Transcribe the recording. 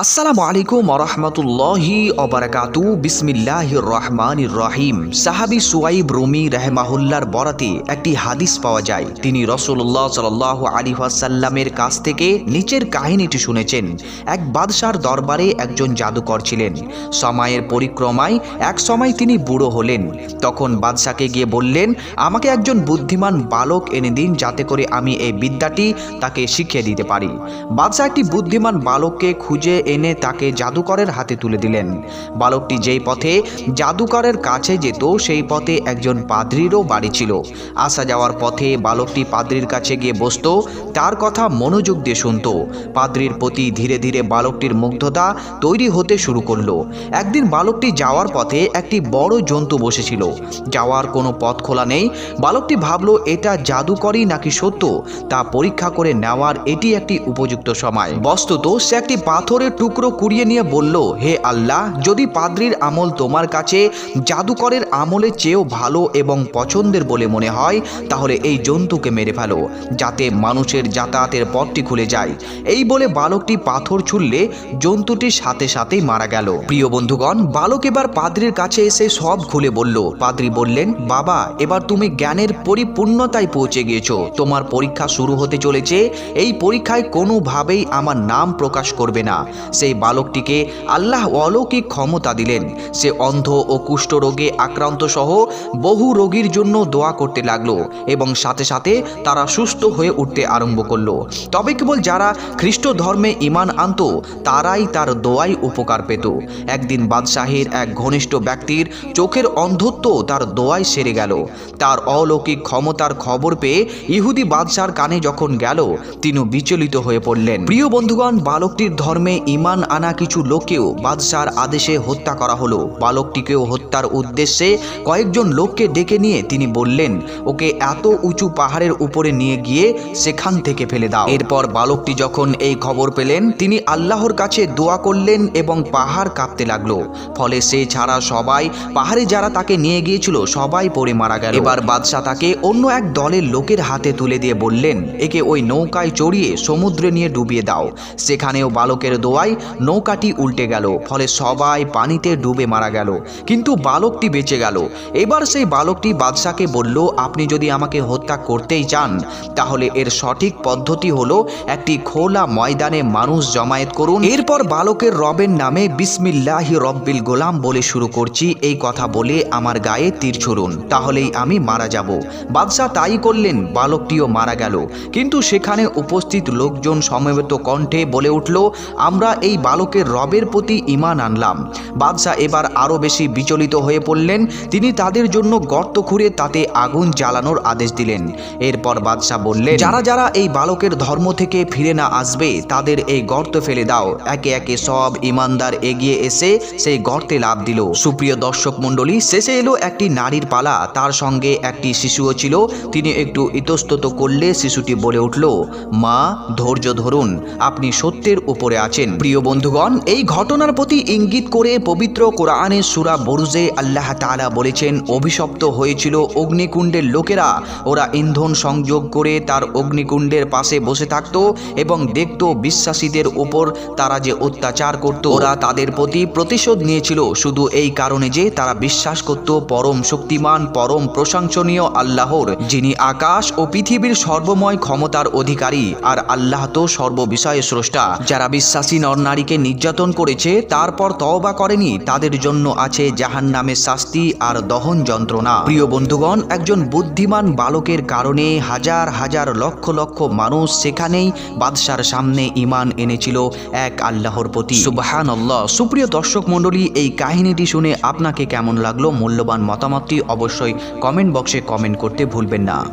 আসসালামু আলাইকুম রহমতুল্লাহি অবরাকাতু বিসমিল্লাহির রহমানির রহিম। সাহাবি সুয়াইব রুমি রহমাহুল্লার বরাতে একটি হাদিস পাওয়া যায়। তিনি রসুল্লাহ সাল আলী সাল্লামের কাছ থেকে নিচের কাহিনীটি শুনেছেন। এক বাদশার দরবারে একজন জাদুকর ছিলেন। সময়ের পরিক্রমায় এক সময় তিনি বুড়ো হলেন। তখন বাদশাকে গিয়ে বললেন, আমাকে একজন বুদ্ধিমান বালক এনে দিন যাতে করে আমি এই বিদ্যাটি তাকে শিখিয়ে দিতে পারি। বাদশাহ একটি বুদ্ধিমান বালককে খুঁজে এনে তাকে জাদুকরের হাতে তুলে দিলেন। বালকটি যেই পথে জাদুকরের কাছে যেত, সেই পথে একজন পাদ্রিরও বাড়ি ছিল। আসা যাওয়ার পথে বালকটি পাদ্রির কাছে গিয়ে বসতো, তার কথা মনোযোগ দিয়ে শুনত। পাদ্রির প্রতি ধীরে ধীরে বালকটির মুগ্ধতা তৈরি হতে শুরু করল। একদিন বালকটি যাওয়ার পথে একটি বড় জন্তু বসেছিল। যাওয়ার কোনো পথ খোলা নেই। বালকটি ভাবলো, এটা জাদুকরই নাকি সত্য? তা পরীক্ষা করে নেওয়ার এটি একটি উপযুক্ত সময়। বস্তুত, সে একটি পাথরের টুকরো কুড়িয়ে নিয়ে বলল, হে আল্লাহ, যদি পাদ্রির আমল তোমার কাছে জাদুকরের আমলের চেয়েও ভালো এবং পছন্দের বলে মনে হয়, তাহলে এই জন্তুকে মেরে ফেলো, যাতে মানুষের যাতায়াতের পথটি খুলে যায়। এই বলে বালকটি পাথর ছুড়লে জন্তুটির সাথে সাথেই মারা গেল। প্রিয় বন্ধুগণ, বালক এবার পাদ্রির কাছে এসে সব খুলে বলল। পাদ্রি বললেন, বাবা, এবার তুমি জ্ঞানের পরিপূর্ণতায় পৌঁছে গিয়েছো। তোমার পরীক্ষা শুরু হতে চলেছে। এই পরীক্ষায় কোনোভাবেই আমার নাম প্রকাশ করবে না। সেই বালকটিকে আল্লাহ অলৌকিক ক্ষমতা দিলেন। সে অন্ধ ও কুষ্ঠরোগে আক্রান্ত সহ বহু রোগীর জন্য দোয়া করতে লাগল এবং সাথে সাথে তারা সুস্থ হয়ে উঠতে আরম্ভ করল। তবে কেবল যারা খ্রিস্ট ধর্মে ইমান আনত, তারাই তার দোয়াই উপকার পেত। একদিন বাদশাহের এক ঘনিষ্ঠ ব্যক্তির চোখের অন্ধত্ব তার দোয়ায় সেরে গেল। তার অলৌকিক ক্ষমতার খবর পেয়ে ইহুদি বাদশার কানে যখন গেল, তিনি বিচলিত হয়ে পড়লেন। প্রিয় বন্ধুগণ, বালকটির ধর্মে ইমান আনা কিছু লোককেও বাদশার আদেশে হত্যা করা হলো। বালকটিকেও হত্যার উদ্দেশ্যে কয়েকজন লোককে ডেকে নিয়ে তিনি বললেন, ওকে এত উঁচু পাহাড়ের উপরে নিয়ে গিয়ে সেখান থেকে ফেলে দাও। এরপর বালকটি যখন এই খবর পেলেন, তিনি আল্লাহর কাছে দোয়া করলেন এবং পাহাড় কাঁপতে লাগল। ফলে সে ছাড়া সবাই, পাহাড়ে যারা তাকে নিয়ে গিয়েছিল, সবাই পড়ে মারা গেল। এবার বাদশাহ তাকে অন্য এক দলের লোকের হাতে তুলে দিয়ে বললেন, একে ওই নৌকায় চড়িয়ে সমুদ্রে নিয়ে ডুবিয়ে দাও। সেখানেও বালকের দোয়ায় নৌকাটি উল্টে গেল, ফলে সবাই পানিতে ডুবে মারা গেল। কিন্তু বালকটি বেঁচে গেল। এবার সেই বালকটি বাদশাকে বলল, আপনি যদি আমাকে হত্যা করতেই চান, তাহলে এর সঠিক পদ্ধতি হলো একটি খোলা ময়দানে মানুষ জমায়েত করুন। এরপর বালকের রবের নামে বিসমিল্লাহি রব্বিল গোলাম বলে শুরু করছি। এই কথা বলে আমার গায়ে তীর ছুড়ুন, তাহলেই আমি মারা যাব। বাদশাহ তাই করলেন, বালকটিও মারা গেল। কিন্তু সেখানে উপস্থিত লোকজন সমবেত কণ্ঠে বলে উঠল, আমরা এই বালকের রবের প্রতি ইমান আনলাম। বাদশাহ এবার আরও বেশি বিচলিত হয়ে পড়লেন। তিনি তাদের জন্য গর্ত খুঁড়ে তাতে আগুন জ্বালানোর আদেশ দিলেন। এরপর বাদশাহ বললেন, যারা যারা এই বালকের ধর্ম থেকে ফিরে না আসবে, তাদের এই গর্ত ফেলে দাও। একে একে সব ইমানদার এগিয়ে এসে সেই গর্তে লাভ দিল। সুপ্রিয় দর্শক মণ্ডলী, শেষে এলো একটি নারীর পালা। তার সঙ্গে একটি শিশুও ছিল। তিনি একটু ইতস্তত করলে শিশুটি বলে উঠল, মা, ধৈর্য ধরুন। আপনি সত্যের উপরে আছেন। প্রিয় বন্ধুগণ, এই ঘটনার প্রতি ইঙ্গিত করে পবিত্র কোরআনের সুরা বরুজে আল্লাহ তাআলা বলেছেন, অভিশপ্ত হয়েছিল অগ্নিকুণ্ডের লোকেরা। ওরা ইন্ধন সংযোগ করে তার অগ্নিকুণ্ডের পাশে বসে থাকত এবং দেখত বিশ্বাসীদের উপর তারা যে অত্যাচার করত। ওরা তাদের প্রতি প্রতিশোধ নিয়েছিল, শুধু এই কারণে যে তারা বিশ্বাস করত পরম শক্তিমান, পরম প্রশংসনীয় আল্লাহর, যিনি আকাশ ও পৃথিবীর সর্বময় ক্ষমতার অধিকারী। আর আল্লাহ তো সর্ববিষয়ে স্রষ্টা, যারা বিশ্বাসী নর নারীকে নির্যাতন করেছে, তারপর তওবা করেনি, তাদের জন্য আছে জাহান নামের শাস্তি আর দহন যন্ত্রণা। প্রিয় বন্ধুগণ, একজন বুদ্ধিমান বালকের কারণে হাজার হাজার লক্ষ লক্ষ মানুষ সেখানেই বাদশার সামনে ইমান এনেছিল এক আল্লাহর প্রতি। সুবাহান আল্লাহ সুপ্রিয় দর্শক মণ্ডলী, এই কাহিনীটি শুনে আপনাকে কেমন লাগল? মূল্যবান মতামতটি অবশ্যই কমেন্ট বক্সে কমেন্ট করতে ভুলবেন না।